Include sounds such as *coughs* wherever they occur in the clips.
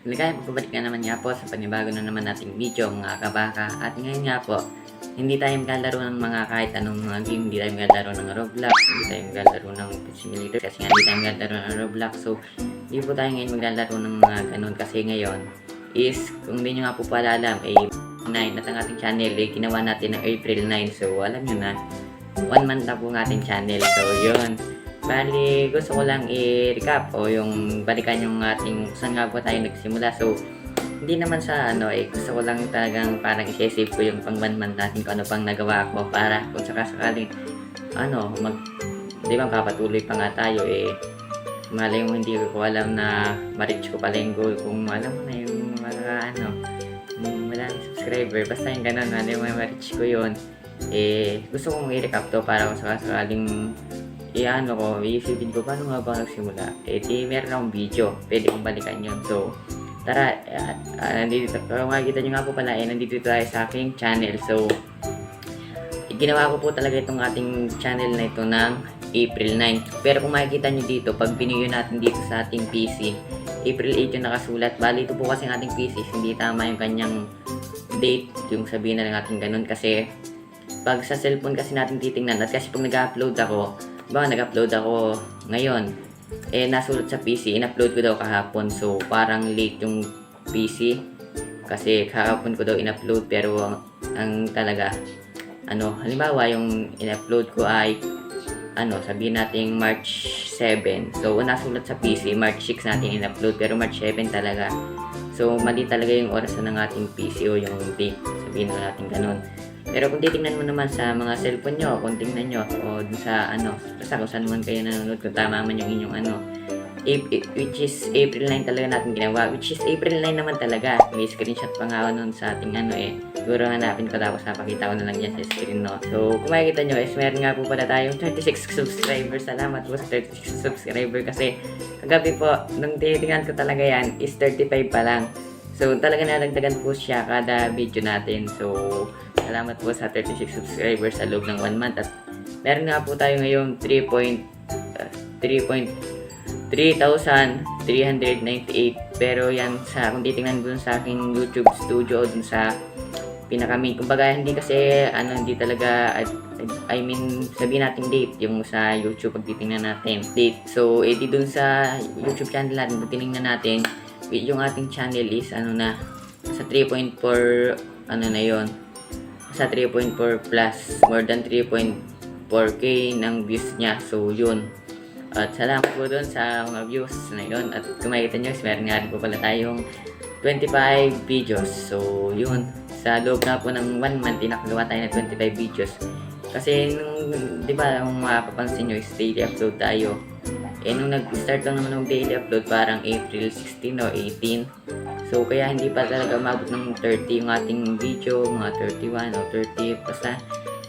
Ligaya pagbabalik na naman nga po sa panibago na naman nating video mga kabaka. At ngayon nga po hindi tayo maglalaro ng mga kahit anong mga game, hindi tayo maglalaro ng Roblox, hindi tayo maglalaro ng Simulator kasi nga hindi tayo maglalaro ng Roblox. So hindi po tayo ngayon maglalaro ng mga ganun. Kasi ngayon is kung hindi nyo nga po pala alam eh 9 at ang ating channel eh ginawa natin ng April 9 so alam nyo na one month na po ang ating channel. So yun Bali, gusto ko lang i-recap o yung balikan yung ating saan nga po tayo nagsimula. So, hindi naman sa ano eh, gusto ko lang talagang parang i-save ko yung pang one month natin kung ano pang nagawa ko para kung sakasakaling ano, mag, di ba kapatuloy pa nga tayo eh, malay mo hindi ko alam na ma-reach ko pala yung goal kung alam mo na yung mga ano, maraming subscriber, basta yung ganun, malay mo ma-reach ko yun. Eh, gusto kong i-recap to para kung sakasakaling i-ano ko, iisipin ko paano nga ba nagsimula. Eh, di meron akong video. Pwede kong balikan yun. So, tara, uh, uh, nandito, kung makikita nyo nga po pala, eh, nandito tayo sa aking channel. So, ginawa ko po talaga itong ating channel na ito ng April 9. Pero kung makikita nyo dito, pag pinuyo natin dito sa ating PC, April 8 yung nakasulat. Bali, ito po kasi ang ating PC, hindi tama yung kanyang date, yung sabihin na lang natin ganun. Kasi, pag sa cellphone kasi natin titingnan, at kasi pag nag-upload ako, ba nag-upload ako ngayon, eh nasulat sa PC, in-upload ko daw kahapon. So, parang late yung PC. Kasi kahapon ko daw in-upload pero ang, ang talaga, ano, halimbawa yung in-upload ko ay ano, sabihin natin March 7. So, nasulat sa PC, March 6 natin in-upload, pero March 7 talaga. So, mali talaga yung oras ng ating PC o yung date. Sabihin na natin ganun. Pero kung titingnan mo naman sa mga cellphone nyo, kung tingnan nyo, o dun sa ano, basta kung saan man kayo nanonood, kung tama man yung inyong ano, Ap- which is April 9 talaga natin ginawa, which is April 9 naman talaga. May screenshot pa nga ako nun sa ating ano eh. Siguro hanapin ko tapos napakita ko na lang yan sa screen no. So kung makikita nyo is meron nga po pala tayong 36 *laughs* subscribers. Salamat po sa 36 subscriber kasi kagabi po, nung tinitingnan ko talaga yan is 35 pa lang. So talaga nadagdagan po siya kada video natin. So salamat po sa 36 subscribers sa loob ng 1 month at meron nga po tayo ngayon 3. uh, 3. 3,398 pero yan sa kung titingnan dun sa aking YouTube studio dun sa pinaka main kumbaga hindi kasi ano hindi talaga I, I mean sabihin natin date yung sa YouTube pag titingnan natin date so edi dun sa YouTube channel natin kung tiningnan natin yung ating channel is ano na sa 3.4 ano na yon sa 3.4 plus more than 3.4k ng views niya so yun at salamat po doon sa mga views na yun. At kung makikita nyo, meron nga rin po pala tayong 25 videos. So, yun. Sa loob na po ng 1 month, nakagawa tayo ng 25 videos. Kasi nung, di ba, kung mapapansin nyo, is daily upload tayo. Eh, nung nag-start lang naman ng daily upload, parang April 16 o 18. So, kaya hindi pa talaga umabot ng 30 yung ating video, mga 31 o 30, basta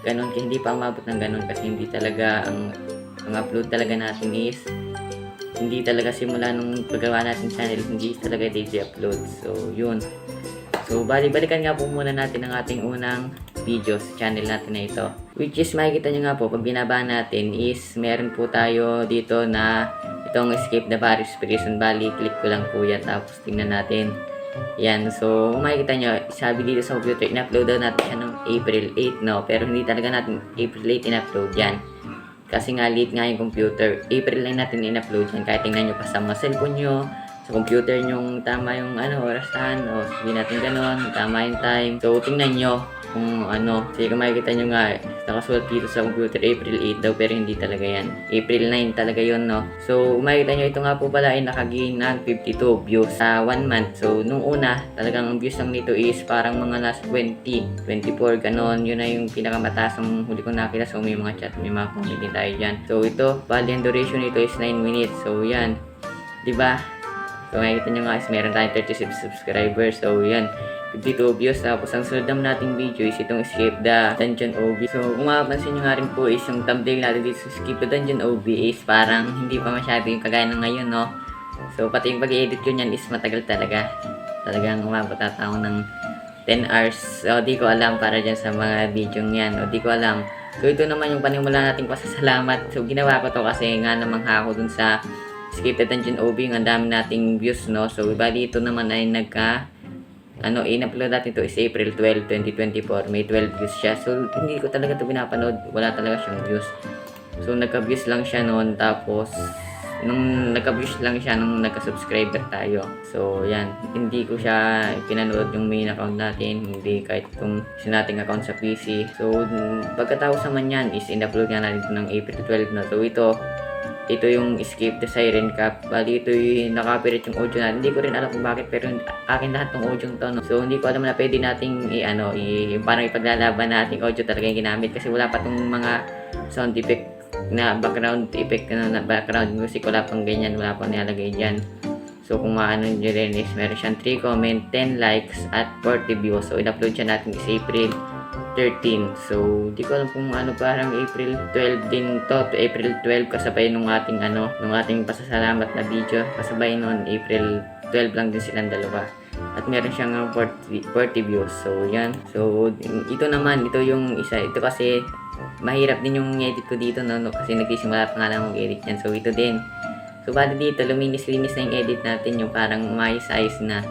ganun. Hindi pa umabot ng ganun kasi hindi talaga ang ang upload talaga natin is hindi talaga simula nung paggawa natin channel, hindi talaga daily upload. So, yun. So, bali-balikan nga po muna natin ang ating unang video sa channel natin na ito. Which is, makikita nyo nga po, pag binaba natin is, meron po tayo dito na itong escape the Paris Prison. Bali, click ko lang po yan. Tapos, tingnan natin. Yan. So, makikita nyo, sabi dito sa computer, in-upload daw natin siya noong April 8, no? Pero hindi talaga natin April 8 in-upload yan. Kasi nga late nga yung computer. April 9 natin in-upload yan. Kahit tingnan nyo pa sa mga cellphone nyo, sa computer nyo, tama yung ano, orasan. O sabihin natin ganon, tama yung time. So tingnan nyo kung ano. Kasi kung makikita nyo nga, nakasulat dito sa computer April 8 daw pero hindi talaga yan. April 9 talaga yon no. So makikita nyo, ito nga po pala ay nakagain ng 52 views sa 1 month. So nung una, talagang ang views lang nito is parang mga nasa 20, 24, ganon. Yun na yung pinakamataas ang huli kong nakita. So may mga chat, may mga comment din tayo dyan. So ito, bali ang duration nito is 9 minutes. So yan, ba? So makikita nyo nga is meron tayong 36 subscribers. So yan, 52 views. Tapos ang sunod naman nating video is itong Escape the Dungeon OB. So kung mapapansin nyo nga rin po is yung thumbnail natin dito sa Escape the Dungeon OB is parang hindi pa masyado yung kagaya ng ngayon, no? So pati yung pag-edit ko niyan is matagal talaga. Talagang umabot ata ako ng 10 hours. So di ko alam para dyan sa mga video yan. O di ko alam. So ito naman yung panimula nating pasasalamat. So ginawa ko to kasi nga namang ako dun sa Escape the Dungeon OB, ang dami nating views, no? So, bali ito naman ay nagka, ano, in-upload natin to is April 12, 2024. May 12 views siya. So, hindi ko talaga to pinapanood. Wala talaga siyang views. So, nagka-views lang siya noon. Tapos, nung nagka-views lang siya nung nagka-subscriber tayo. So, yan. Hindi ko siya pinanood yung main account natin. Hindi kahit kung sa nating account sa PC. So, pagkatapos naman yan is in-upload nga natin ng April 12 na. So, ito, ito yung Escape the Siren Cup. Bali, ito yung nakapirate yung audio natin. Hindi ko rin alam kung bakit, pero akin lahat ng audio to. No? So, hindi ko alam na pwede nating, i, ano, i, parang ipaglalaban nating audio talaga yung ginamit. Kasi wala pa tong mga sound effect na background effect na, na background music. Wala pang ganyan, wala pang nilalagay dyan. So, kung maano nyo rin is meron siyang 3 comment, 10 likes, at 40 views. So, in-upload siya natin is April 13. So, di ko alam kung ano parang April 12 din to. to April 12 kasabay nung ating ano, nung ating pasasalamat na video. Kasabay noon April 12 lang din silang dalawa. At meron siyang uh, 40, 40 views. So, yan. So, ito naman, ito yung isa. Ito kasi mahirap din yung edit ko dito no, no kasi nagsisimula pa nga lang mag-edit yan. So, ito din. So, bali dito, luminis-linis na yung edit natin, yung parang umayos-ayos na.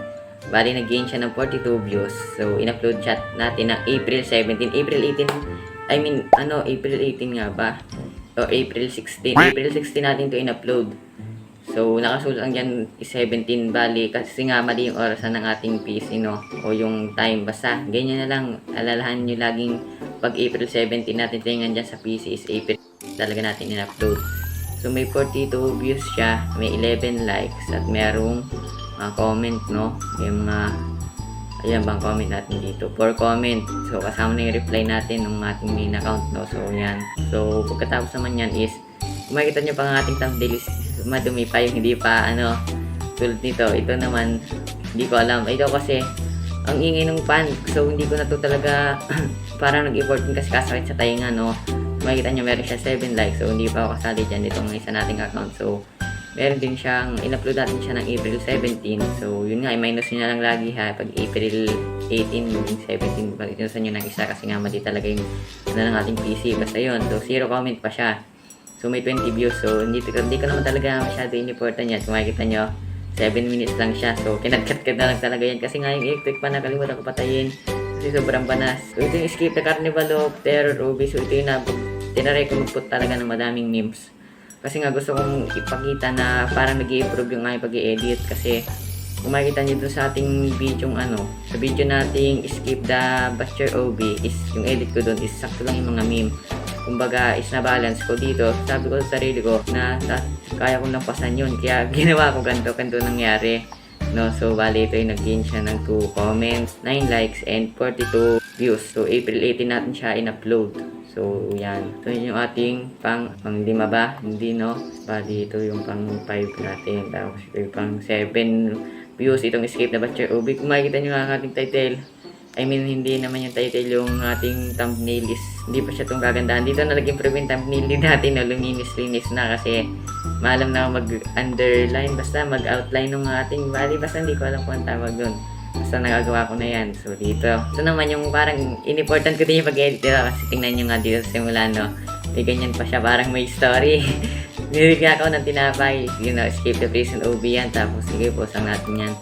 Bali, nag-gain siya ng 42 views. So, in-upload chat natin ng April 17. April 18, I mean, ano, April 18 nga ba? O April 16. April 16 natin to in-upload. So, nakasulat lang dyan is 17 bali kasi nga mali yung orasan ng ating PC, no? O yung time. Basta, ganyan na lang. Alalahan nyo laging pag April 17 natin tingnan dyan sa PC is April talaga natin in-upload. So, may 42 views siya, may 11 likes, at merong mga comment, no? Yung mga, ayan bang comment natin dito? For comment. So, kasama na yung reply natin ng ating main account, no? So, yan. So, pagkatapos naman yan is, kung makikita nyo pa ang ating thumbnail is madumi pa yung hindi pa, ano, tulad nito. Ito naman, hindi ko alam. Ito kasi, ang ingay ng fan. So, hindi ko na to talaga, *clears throat* parang nag-effort din kasi kasakit sa tainga, no? Makikita nyo, meron siya 7 likes. So, hindi pa ako kasali dyan. Itong isa nating account. So, meron din siyang, in-upload natin siya ng April 17. So, yun nga, i-minus nyo na lang lagi ha. Pag April 18, yung 17, pag inusan nyo ng isa kasi nga mali talaga yung ano ng ating PC. Basta yun. So, zero comment pa siya. So, may 20 views. So, hindi, hindi ko naman talaga masyado in-important yan. Kung makikita nyo, 7 minutes lang siya. So, kinagkat-kat na lang talaga yan. Kasi nga yung electric pa nakalimutan ko patayin. Kasi sobrang banas. So, ito yung Escape the Carnival of Terror Ruby. So, ito yung na, tinaray ko mag-put talaga ng madaming memes. Kasi nga gusto kong ipakita na parang nag improve yung aking pag-edit. Kasi kung makikita nyo dun sa ating video ano, sa video nating Escape the Butcher OB is yung edit ko dun is sakto lang yung mga meme. Kumbaga is na-balance ko dito. Sabi ko sa sarili ko na sa, kaya kong lampasan yun. Kaya *laughs* ginawa ko ganito, ganito nangyari. No, so bali ito yung nag-gain siya ng 2 comments, 9 likes, and 42 views. So April 18 natin siya in-upload. So yan. Yun yung ating pang, pang lima ba? Hindi no. Bali ito yung pang 5 natin. Tapos ito yung pang 7 views. Itong escape na Butcher Ubi. Kung makikita nyo ang ating title. I mean, hindi naman yung title yung ating thumbnail is hindi pa siya itong gagandahan. Dito na nag-improve yung thumbnail din natin na luminis-linis na kasi maalam na mag-underline basta mag-outline ng ating bali basta hindi ko alam kung ang tawag doon. Basta nagagawa ko na yan. So dito. Ito naman yung parang in-important ko din yung pag-edit dito kasi tingnan nyo nga dito sa simula no. May ganyan pa siya parang may story. *laughs* Nilagyan ako ng tinapay. You know, escape the prison OB yan. Tapos sige po, sang natin yan.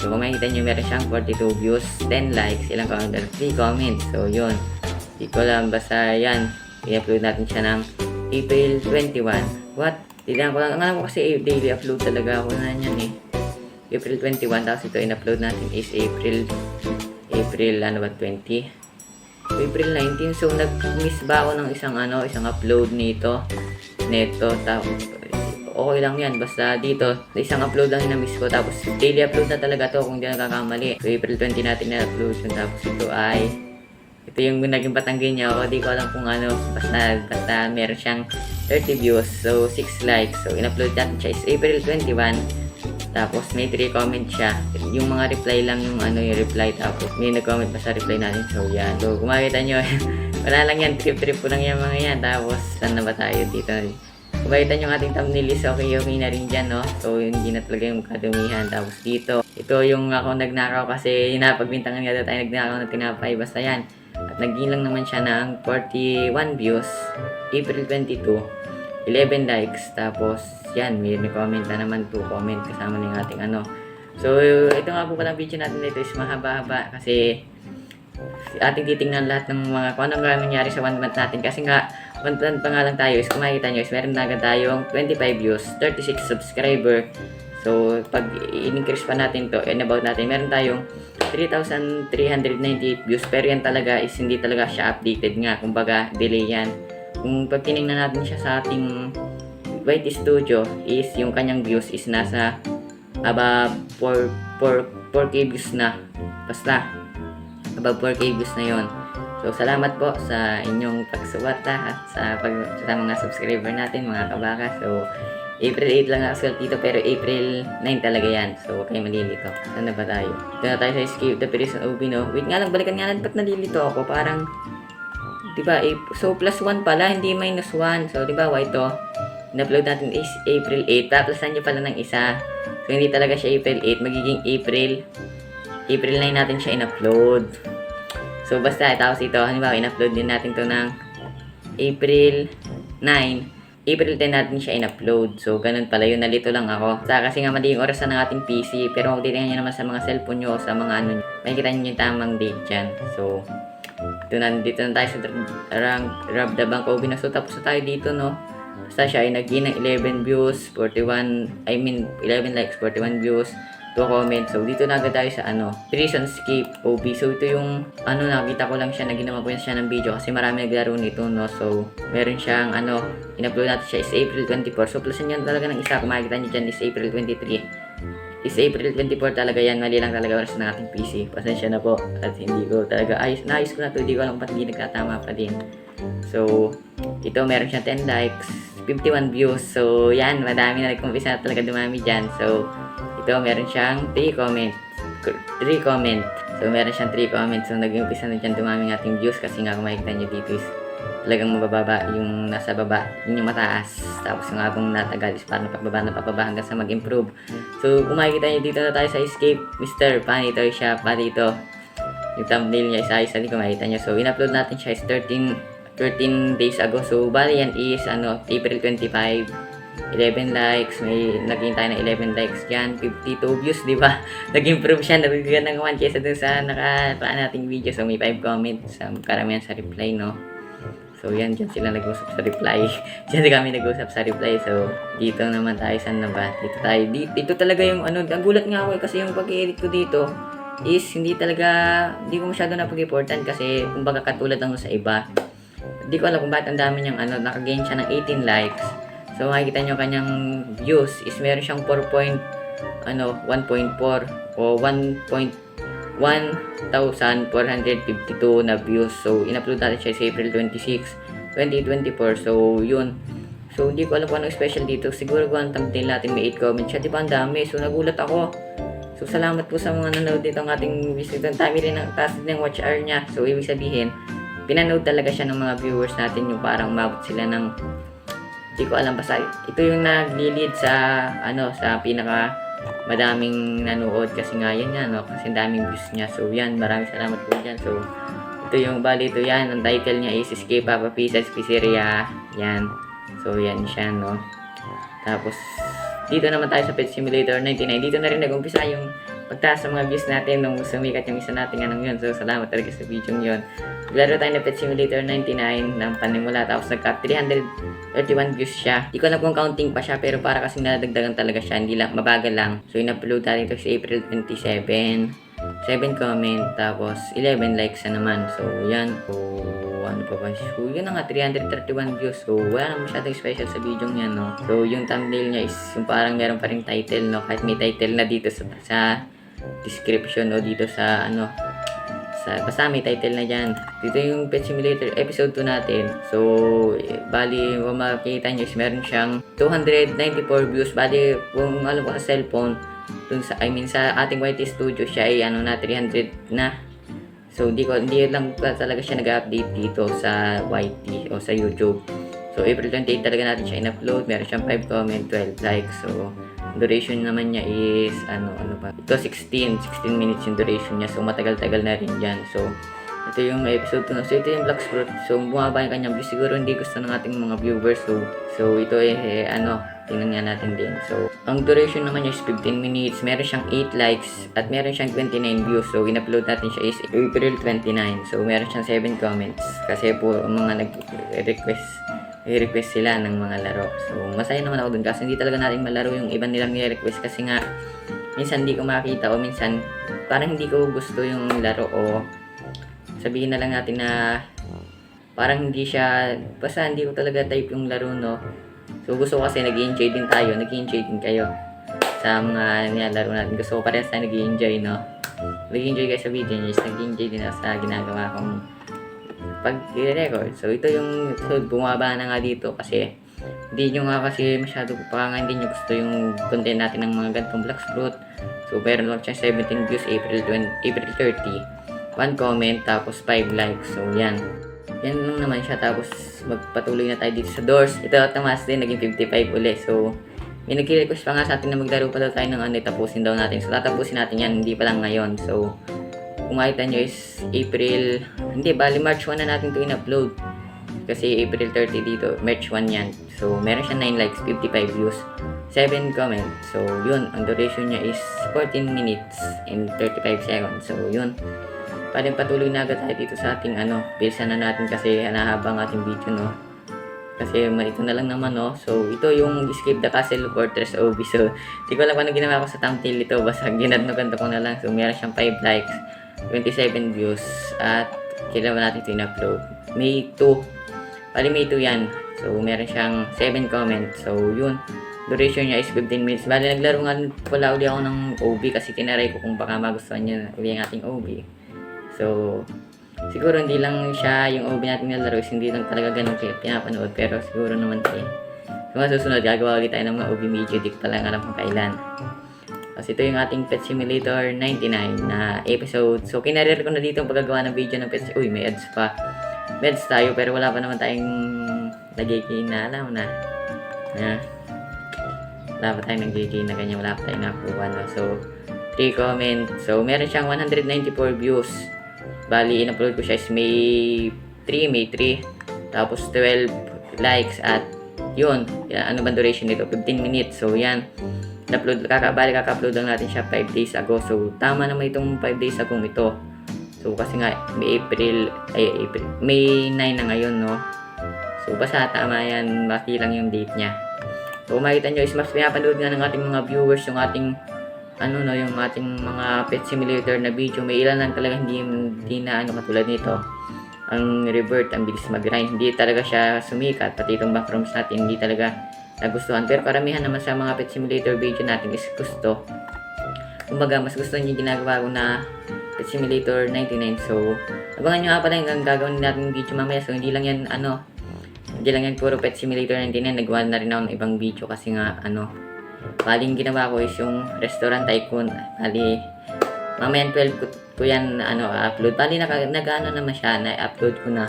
So kung makikita nyo meron siyang 42 views, 10 likes, ilang comment, 3 comments. So yun. Hindi ko lang basta yan. I-upload natin siya ng April 21. What? Tignan ko lang. Ang alam ko kasi daily upload talaga ako na yan eh. April 21. Tapos ito in-upload natin is April April ano ba 20? April 19. So nag-miss ba ako ng isang ano, isang upload nito? Neto. Tapos okay lang yan. Basta dito, isang upload lang yung na-miss ko. Tapos, daily upload na talaga to kung hindi nakakamali. So, April 20 natin na-upload yun. Tapos, ito ay, ito yung naging batanggi niya ako. Di ko alam kung ano. Basta, basta meron siyang 30 views. So, 6 likes. So, in-upload natin siya is April 21. Tapos, may 3 comments siya. Yung mga reply lang yung ano yung reply. Tapos, may nag-comment pa sa reply natin. So, yan. So, kung makita nyo, *laughs* wala lang yan. Trip-trip ko lang yan mga yan. Tapos, saan na ba tayo dito? Kung makita nyo ang ating thumbnail is okay, okay na rin dyan, no? So, hindi na talaga yung kadumihan. Tapos dito, ito yung ako nagnakaw kasi napagbintangan nga tayo nagnakaw na tinapay. Basta yan. At naging lang naman siya ng 41 views, April 22. 11 likes. Tapos, yan, may comment na naman 2 comment kasama ng ating ano. So, ito nga po pala video natin dito is mahaba-haba kasi ating titingnan lahat ng mga kung ano nga nangyari sa one month natin. Kasi nga one month pa nga lang tayo is kung makikita nyo is meron na agad tayong 25 views 36 subscriber. So pag in-increase pa natin to and about natin meron tayong 3,398 views. Pero yan talaga is hindi talaga siya updated nga. Kumbaga delay yan. Kung pag tinignan natin siya sa ating YT Studio is yung kanyang views is nasa above 4, 4, 4k views na. Basta above 4k views na yon so salamat po sa inyong pagsuwata at sa, pag, sa mga subscriber natin mga kabaka. So April 8 lang ako dito pero April 9 talaga yan. So huwag kayo malilito. Saan ba tayo? Dito na tayo sa Escape the Prison OB no wait nga lang balikan nga lang ba't nalilito ako? Parang Diba? Ap- So, plus 1 pala, hindi minus 1. So, diba, why ito? In-upload natin is April 8. Tapos, nyo pala ng isa. So, hindi talaga siya April 8. Magiging April. April 9 natin siya in-upload. So, basta, tapos ito, halimbawa, in-upload din natin to ng April 9. April 10 natin siya in-upload. So, ganun pala yun. Nalito lang ako. Sa, kasi nga mali yung orasan ng ating PC. Pero kung titingnan nyo naman sa mga cellphone nyo o sa mga ano, makikita nyo yung tamang date dyan. So, ito na, dito na tayo sa Rab the Bank OB na. So, tapos na tayo dito, no? Basta siya ay naging ng 11 views, 41, I mean, 11 likes, 41 views, 2 comments. So, dito na agad tayo sa ano, Prison Escape OB. So, ito yung, ano, nakita ko lang siya, na ginawa ko siya ng video kasi marami naglaro nito, no? So, meron siyang, ano, in-upload natin siya is April 24. So, plusan nyo talaga ng isa. Kung makikita nyo dyan is April 23 is April 24 talaga yan. Mali lang talaga oras ng ating PC. Pasensya na po. At hindi ko talaga, ayos, naayos ko na to. Hindi ko alam ba't hindi nagkatama pa din. So, ito meron siyang 10 likes, 51 views. So, yan, madami na nag-umpisa na talaga dumami dyan. So, ito meron siyang 3 comment. 3 comment. So, meron siyang 3 comments. So, nag-umpisa na dyan dumami ng ating views kasi nga kung makikita nyo dito is talagang mabababa yung nasa baba, yun yung mataas. Tapos yung habang natagal is parang pagbaba na papaba hanggang sa mag-improve. So, kung makikita nyo dito na tayo sa escape, Mr. Panito siya, pa dito. Yung thumbnail niya is ayos, hindi ko makita nyo. So, in-upload natin siya is 13, 13 days ago. So, bali yan is, ano, April 25. 11 likes, may naging tayo ng 11 likes dyan, 52 views, di ba? *laughs* Nag-improve siya, nabigyan ng 1 kesa dun sa nakapaan nating video. So, may 5 comments, um, karamihan sa reply, no? So, yan, dyan sila nag-usap sa reply. *laughs* dyan kami nag-usap sa reply. So, dito naman tayo, saan na? Dito tayo. Dito, talaga yung ano, nagulat nga ako eh, kasi yung pag-edit ko dito is hindi talaga, hindi ko masyado napag-important kasi kumbaga katulad lang sa iba. Hindi ko alam kung bakit ang dami niyang ano, nakagain siya ng 18 likes. So, makikita niyo kanyang views is meron siyang 4 point, ano, 1.4 o 1. 1,452 na views. So, in-upload natin siya sa April 26, 2024. So, yun. So, hindi ko alam kung anong special dito. Siguro kung ang thumbnail natin may 8 comments siya. Di ba ang dami? So, nagulat ako. So, salamat po sa mga nanonood dito ng ating visitor. Ang dami rin ng taas ng watch hour niya. So, ibig sabihin, pinanood talaga siya ng mga viewers natin yung parang mabot sila ng hindi ko alam basta ito yung nagli-lead sa ano sa pinaka madaming nanood kasi nga yan nga no? Kasi daming views niya. So yan maraming salamat po dyan. So ito yung bali ito yan. Ang title niya is Escape Papa Pizzas Pizzeria yan. So yan siya no? Tapos dito naman tayo sa Pet Simulator 99 dito na rin nag-umpisa yung pagtaas sa mga views natin nung sumikat yung isa nating anong yun. So salamat talaga sa video yun Naglaro tayo ng Pet Simulator 99 ng panimula. Tapos nagka 331 views siya. Hindi ko alam kung counting pa siya pero para kasi nadagdagan talaga siya. Hindi lang, mabagal lang. So in-upload natin ito sa April 27. 7 comment tapos 11 likes na naman. So yan. So ano pa ba? So yun na nga 331 views. So wala na masyadong special sa video niya no. So yung thumbnail niya is yung parang meron pa rin title no. Kahit may title na dito sa, sa description o dito sa ano sa, basta may title na dyan. Dito yung Pet Simulator episode 2 natin. So, bali, kung makikita nyo meron siyang 294 views. Bali, kung alam ko sa cellphone, dun sa, I mean, sa ating YT Studio, siya ay ano na, 300 na. So, hindi ko, hindi lang talaga siya nag-update dito sa YT o sa YouTube. So, April 28 talaga natin siya in-upload. Meron siyang 5 comment, 12 likes. So, duration naman niya is ano ano pa ito 16 16 minutes yung duration niya so matagal-tagal na rin diyan so Ito yung episode 2. So, ito yung Black Fruit. So, bumaba yung kanyang views. Siguro hindi gusto ng ating mga viewers. So, so ito eh, eh, ano, tingnan nga natin din. So, ang duration naman niya is 15 minutes. Meron siyang 8 likes at meron siyang 29 views. So, in-upload natin siya is April 29. So, meron siyang 7 comments. Kasi po, mga nag-request i-request sila ng mga laro. So, masaya naman ako dun. Kasi hindi talaga natin malaro yung iba nilang nire-request kasi nga minsan hindi ko makita o minsan parang hindi ko gusto yung laro o sabihin na lang natin na parang hindi siya basta hindi ko talaga type yung laro no? So gusto ko kasi nag enjoy din tayo nag enjoy din kayo sa mga nilalaro natin. Gusto ko parehas tayo nag enjoy no? Nag enjoy kayo sa video nyo nag enjoy din ako sa ginagawa kong pag-record so ito yung so, bumaba na nga dito kasi hindi nyo nga kasi masyado baka nga hindi nyo gusto yung content natin ng mga ganitong Black Fruit. So meron lang siya 17 views April 20, April 30 one comment tapos 5 likes. So yan. Yan lang naman siya. Tapos magpatuloy na tayo dito sa doors. Ito Tomas din naging 55 uli. So may nag-request pa nga sa atin na maglaro pa daw tayo ng ano tapusin daw natin. So tatapusin natin yan. Hindi pa lang ngayon. So kung makita nyo is April hindi bali March 1 na natin to in-upload kasi April 30 dito March 1 yan so meron siya 9 likes 55 views 7 comments so yun ang duration niya is 14 minutes and 35 seconds so yun Pwede patuloy na agad tayo dito sa ating ano, bilisan na natin kasi nahaba ang ating video no. Kasi ito na lang naman no. So ito yung Escape the Castle Fortress OB. So di ko alam kung ano ginawa ko sa thumbnail ito. Basta ginadnogan ko na lang. So meron siyang 5 likes, 27 views at kailangan natin ito in-upload. May 2. Bali may 2 yan. So meron siyang 7 comments. So yun. Duration niya is 15 minutes. Bali naglaro nga pala uli ako ng OB kasi tinaray ko kung baka magustuhan niya uli ang ating OB. So, siguro hindi lang siya yung OB natin nalaro hindi lang talaga ganun kayo pinapanood pero siguro naman tayo. So, mga susunod, gagawa ulit tayo ng mga OB video, di ko talaga alam kung kailan. Kasi ito yung ating Pet Simulator 99 na episode. So, kinarir ko na dito ang paggagawa ng video ng Pet Uy, may ads pa. May ads tayo pero wala pa naman tayong nagiging na na. Na, wala pa tayong nagiging na ganyan, wala pa tayong nakuha. No? So, 3 comments. So, meron siyang 194 views. Bali, in-upload ko siya is May 3, May 3. Tapos 12 likes at yun. Ano ba duration nito? 15 minutes. So, yan. In-upload, kakabali, kaka-upload lang natin siya 5 days ago. So, tama naman itong 5 days ago ito. So, kasi nga, May April, ay, April, May 9 na ngayon, no? So, basta tama yan. Maki lang yung date niya. So, makita nyo is mas pinapanood nga ng ating mga viewers yung ating ano no yung ating mga pet simulator na video may ilan lang talaga hindi, hindi na ano katulad nito ang revert ang bilis mag-grind hindi talaga siya sumikat pati itong backrooms natin hindi talaga nagustuhan pero karamihan naman sa mga pet simulator video natin is gusto kumbaga mas gusto niyo ginagawa ko na pet simulator 99 so abangan nyo nga pala yung gagawin natin video mamaya so hindi lang yan ano hindi lang yan puro pet simulator 99 nagawa na rin ako ng ibang video kasi nga ano Bali, yung ginawa ko is yung restaurant tycoon. Bali, mamaya 12 ko, ko yan ano, upload. Bali, naka, nag-ano naman siya, na-upload ko na.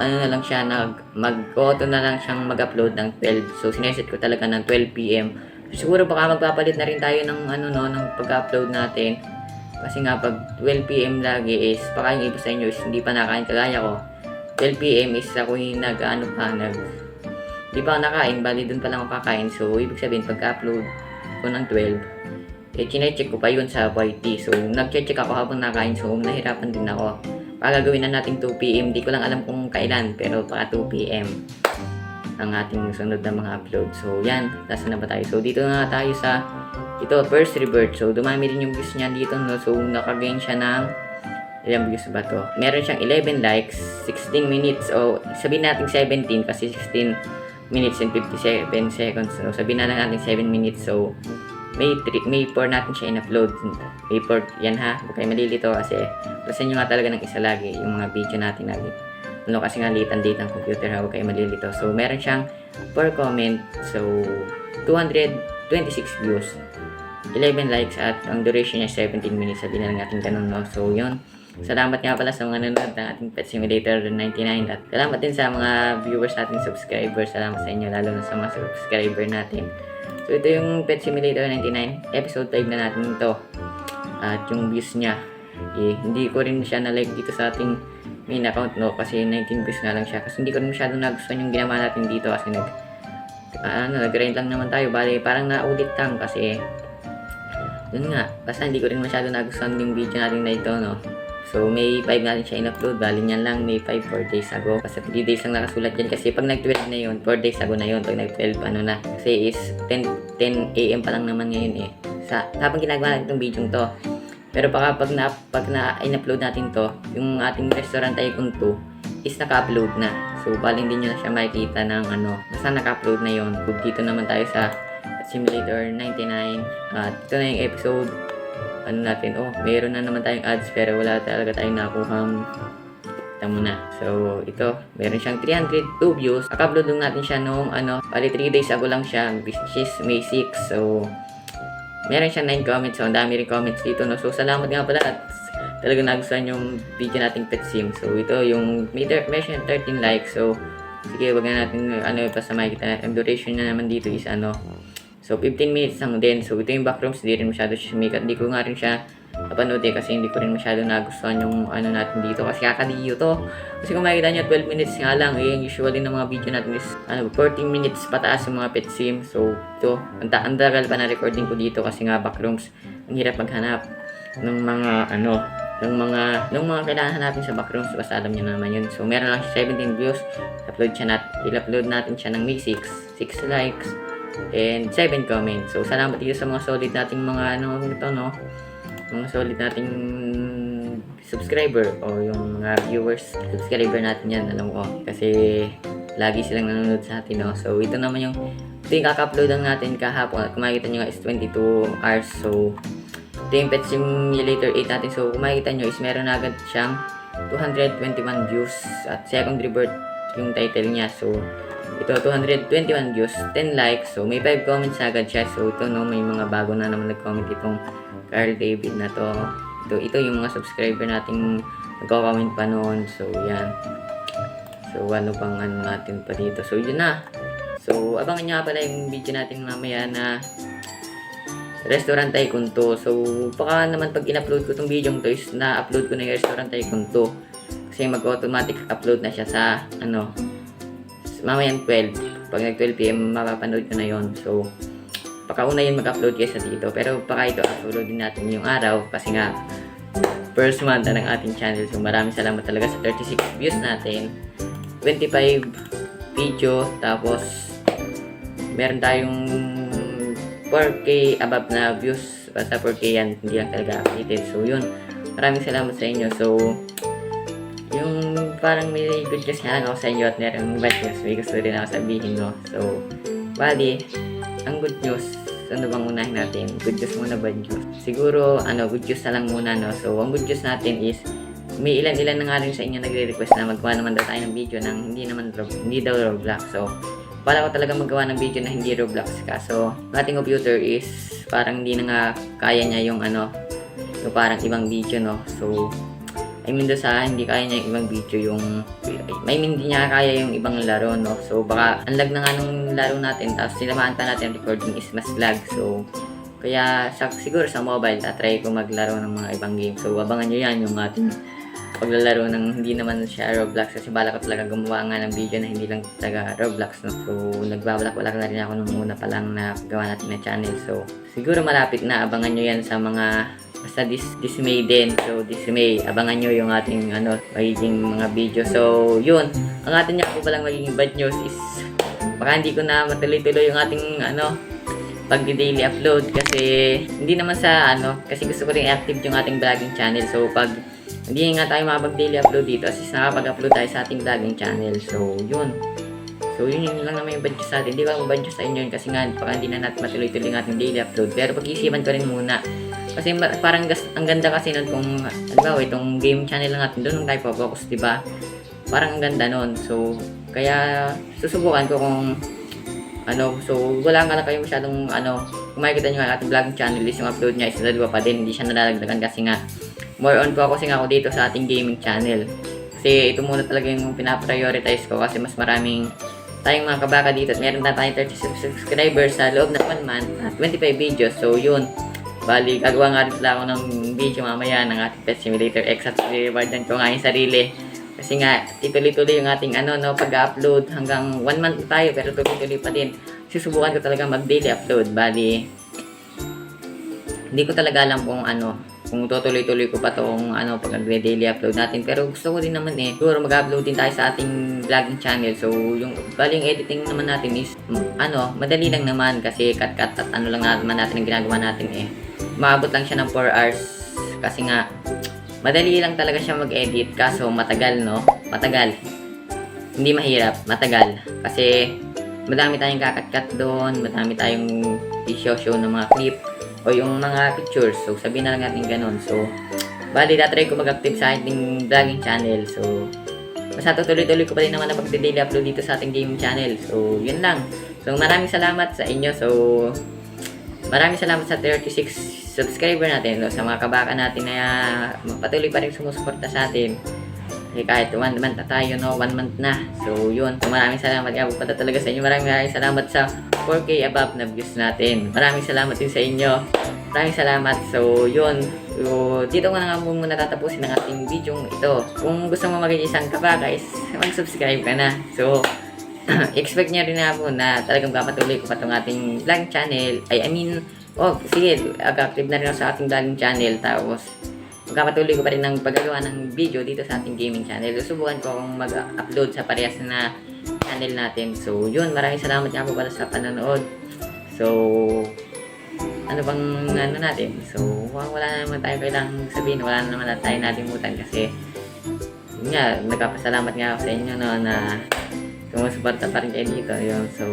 Ano na lang siya, nag, mag-auto na lang siyang mag-upload ng 12. So, sineset ko talaga ng 12 p.m. So, siguro baka magpapalit na rin tayo ng ano no, ng pag-upload natin. Kasi nga, pag 12 p.m. lagi is, baka yung iba sa inyo is hindi pa nakain kagaya ko. 12 p.m. is ako yung nag-ano pa, nag, Di pa nakain, bali dun pa lang ako kakain. So, ibig sabihin, pagka-upload ko ng 12, eh, chinecheck ko pa yun sa YT. So, nag-check ako habang nakain. So, nahirapan din ako. Baka gawin na natin 2pm. Di ko lang alam kung kailan, pero baka 2pm ang ating sunod na mga upload. So, yan. Nasa na ba tayo? So, dito na tayo sa ito, first revert. So, dumami rin yung views niya dito, no? So, nakagain siya ng ilang views ba to? Meron siyang 11 likes, 16 minutes, o sabihin natin 17 kasi 16 minutes and 57 seconds. So, sabihin na lang natin 7 minutes. So, may 3, may 4 natin siya in-upload. May 4, yan ha. Huwag kayo malilito kasi plasan nyo nga talaga ng isa lagi yung mga video natin lagi. Ano kasi nga late and date ang computer ha. Huwag kayo malilito. So, meron siyang 4 comment. So, 226 views. 11 likes at ang duration niya 17 minutes. Sabihin na natin ganun no. So, yun. Salamat nga pala sa mga nanonood ng ating Pet Simulator 99 at salamat din sa mga viewers natin, subscribers. Salamat sa inyo, lalo na sa mga subscriber natin. So ito yung Pet Simulator 99, episode 5 na natin ito. At yung views niya, eh, hindi ko rin siya na-like dito sa ating main account, no? Kasi 19 views nga lang siya. Kasi hindi ko rin masyado nagustuhan yung ginawa natin dito kasi nag, ano, nag-grind lang naman tayo. Bali, parang naulit lang kasi, yun nga, basta hindi ko rin masyado nagustuhan yung video natin na ito, no? So, May 5 natin siya in-upload. Bali niyan lang, May 5, 4 days ago. Basta 3 days lang nakasulat dyan. Kasi pag nag-12 na yun, 4 days ago na yun. Pag nag-12, ano na. Kasi is 10, 10 a.m. pa lang naman ngayon eh. Sa, habang ginagawa natin itong video to. Pero baka pag na, pag na in-upload natin to, yung ating restaurant Tycoon 2 is naka-upload na. So, bali hindi nyo na siya makikita ng ano. Basta naka-upload na yun. Dito naman tayo sa Simulator 99. At ito na yung episode ano natin, oh, mayroon na naman tayong ads pero wala talaga tayong nakuhang kita mo na. So, ito, meron siyang 302 views. Naka-upload lang natin siya noong, ano, bali 3 days ago lang siya, which is May 6. So, meron siyang 9 comments. So, ang dami rin comments dito, no. So, salamat nga pala at talaga nagustuhan yung video nating pet sim. So, ito, yung, may, ter- meron siyang 13 likes. So, sige, wag na natin, ano, basta makikita natin. Ang duration na naman dito is, ano, So, 15 minutes lang din. So, ito yung backrooms. Hindi rin masyado siya sumikat. Hindi ko nga rin siya napanood eh, kasi hindi ko rin masyado nagustuhan yung ano natin dito. Kasi kakadiyo to. Kasi kung makikita nyo, 12 minutes nga lang. Eh, usually ng mga video natin is ano, 14 minutes pataas yung mga pet sim. So, ito. Ang, ang tagal pa na recording ko dito kasi nga backrooms. Ang hirap maghanap ng mga ano, ng mga ng mga kailangan hanapin sa backrooms basta alam niyo naman yun so meron lang siya 17 views upload siya nat i-upload natin siya ng May 6 6 likes and 7 comments. So, salamat dito sa mga solid nating mga ano ito, no? Mga solid nating subscriber o yung mga viewers, subscriber natin yan, alam ko. Kasi lagi silang nanonood sa atin, no? So, ito naman yung ito yung kaka-upload lang natin kahapon. Kung makikita nyo nga is 22 hours. So, ito yung Pet Simulator 8 natin. So, kung makikita nyo is meron agad siyang 221 views at secondary birth yung title niya. So, ito 221 views, 10 likes. So, may 5 comments agad siya. So, ito no, may mga bago na naman nag-comment itong Carl David na to. Ito, ito yung mga subscriber nating nagko-comment pa noon. So, yan. So, ano pang ano natin pa dito. So, yun na. So, abangan nyo pala yung video natin mamaya na Restaurant Tycoon 2. So, baka naman pag in-upload ko tong video to is na-upload ko na yung Restaurant Tycoon 2. Kasi mag-automatic upload na siya sa, ano, mamayang 12. Pag nag-12pm, mapapanood ko na yon So, baka una yun mag-upload kaysa dito. Pero baka ito, upload din natin yung araw. Kasi nga, first month na ng ating channel. So, maraming salamat talaga sa 36 views natin. 25 video. Tapos, meron tayong 4K above na views. Basta 4K yan, hindi lang talaga updated. So, yun. Maraming salamat sa inyo. So, parang may good news nga lang ako sa inyo at meron bad news. May gusto rin ako sabihin, no? So, bali, ang good news, ano bang unahin natin? Good news muna, bad news? Siguro, ano, good news na lang muna, no? So, ang good news natin is, may ilan-ilan na nga rin sa inyo nagre-request na magawa naman daw tayo ng video ng hindi naman hindi daw Roblox. So, bala ko talaga magawa ng video na hindi Roblox kaso ating computer is parang hindi na nga kaya niya yung ano yung parang ibang video no so I mean doon sa hindi kaya niya ibang video yung I mean hindi niya kaya yung ibang laro no? So baka ang lag na nga nung laro natin tapos sinamahan pa natin recording is mas lag. So kaya sa, siguro sa mobile tatry ko maglaro ng mga ibang game. So abangan nyo yan yung ating paglalaro ng hindi naman siya Roblox kasi bala ko talaga gumawa nga ng video na hindi lang talaga Roblox no? So nagbabalak-balak na rin ako nung una pa lang na gawa natin na channel. So siguro malapit na abangan nyo yan sa mga basta this, this May din. So this May abangan nyo yung ating ano magiging mga video. So yun. Ang ating nga po palang magiging bad news is baka hindi ko na matuloy-tuloy yung ating ano pag daily upload. Kasi hindi naman sa ano kasi gusto ko rin active yung ating vlogging channel. So pag hindi nga tayo makapag daily upload dito kasi nakapag-upload tayo sa ating vlogging channel. So yun. So yun yun lang naman yung budget sa atin. Hindi ko ako budget sa inyo yun? Kasi nga baka hindi na natin matuloy-tuloy yung ating daily upload. Pero pag-isipan ko rin muna kasi parang gas- ang ganda kasi nun kung halimbawa itong game channel natin doon tayo focus di ba parang ang ganda nun so kaya susubukan ko kung ano, so wala nga lang kayo masyadong ano, kung makikita nyo ang ating vlogging channel is yung upload niya is dalawa pa din, hindi siya nalalagdagan kasi nga more on focusing ako dito sa ating gaming channel. Kasi ito muna talaga yung pinaprioritize ko kasi mas maraming tayong mga kabaka dito at meron na tayong 36 subscribers sa loob ng 1 month at 25 videos. So yun, Bali, gagawa nga rin ako ng video mamaya ng ating Pet Simulator X at rewardan ko nga yung sarili. Kasi nga, ituloy-tuloy yung ating ano, no, pag-upload hanggang one month tayo pero tuloy-tuloy pa din. Susubukan ko talaga mag-daily upload. Bali, hindi ko talaga alam kung ano, kung tutuloy-tuloy ko pa tong ano, pag nagre-daily upload natin. Pero gusto ko din naman eh, siguro mag-upload din tayo sa ating vlogging channel. So, yung baling editing naman natin is, ano, madali lang naman kasi cut-cut at ano lang naman natin ang ginagawa natin eh. Maabot lang siya ng 4 hours kasi nga, madali lang talaga siya mag-edit kaso matagal no, matagal. Hindi mahirap, matagal. Kasi, madami tayong kakat-cut doon, madami tayong i-show ng mga clip o yung mga pictures. So, sabihin na lang natin ganun. So, bali, tatry ko mag-active sa ating vlogging channel. So, basta tutuloy-tuloy ko pa rin naman na pag-daily upload dito sa ating gaming channel. So, yun lang. So, maraming salamat sa inyo. So, maraming salamat sa 36 subscriber natin. No, sa mga kabaka natin na patuloy pa rin sumusuporta sa atin. Kasi kahit one month na tayo, no? One month na. So, yun. So, maraming salamat po pala talaga sa inyo. Maraming maraming salamat sa 4K above na views natin. Maraming salamat din sa inyo. Maraming salamat. So, yun. So, dito ko na nga muna tatapusin ang ating video ito. Kung gusto mo maging isang kabaka is mag-subscribe ka na. So, *coughs* expect niya rin na po na talagang papatuloy ko pa itong ating vlog channel. Ay, I mean, oh, sige, active na rin ako sa ating vlogging channel. Tapos, magkapatuloy ko pa rin ng paggagawa ng video dito sa ating gaming channel. Susubukan ko akong mag-upload sa parehas na channel natin. So, yun. Maraming salamat nga po pala sa panonood. So, ano bang ano natin? So, wala, na naman tayo kailangang sabihin. Wala na naman na tayo nalimutan kasi nga, nagpapasalamat nga ako sa inyo no, na sumusuporta pa rin kayo dito. Yun. So,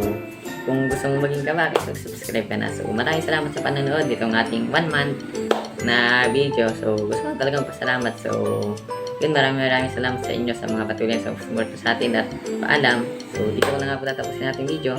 kung gusto mong maging kabakit, subscribe ka na. So, maraming salamat sa panonood dito ng ating one month na video. So, gusto ko talagang pasalamat. So, yun, maraming maraming salamat sa inyo sa mga patuloy sa support sa atin at paalam. So, dito ko na nga po tatapusin natin video.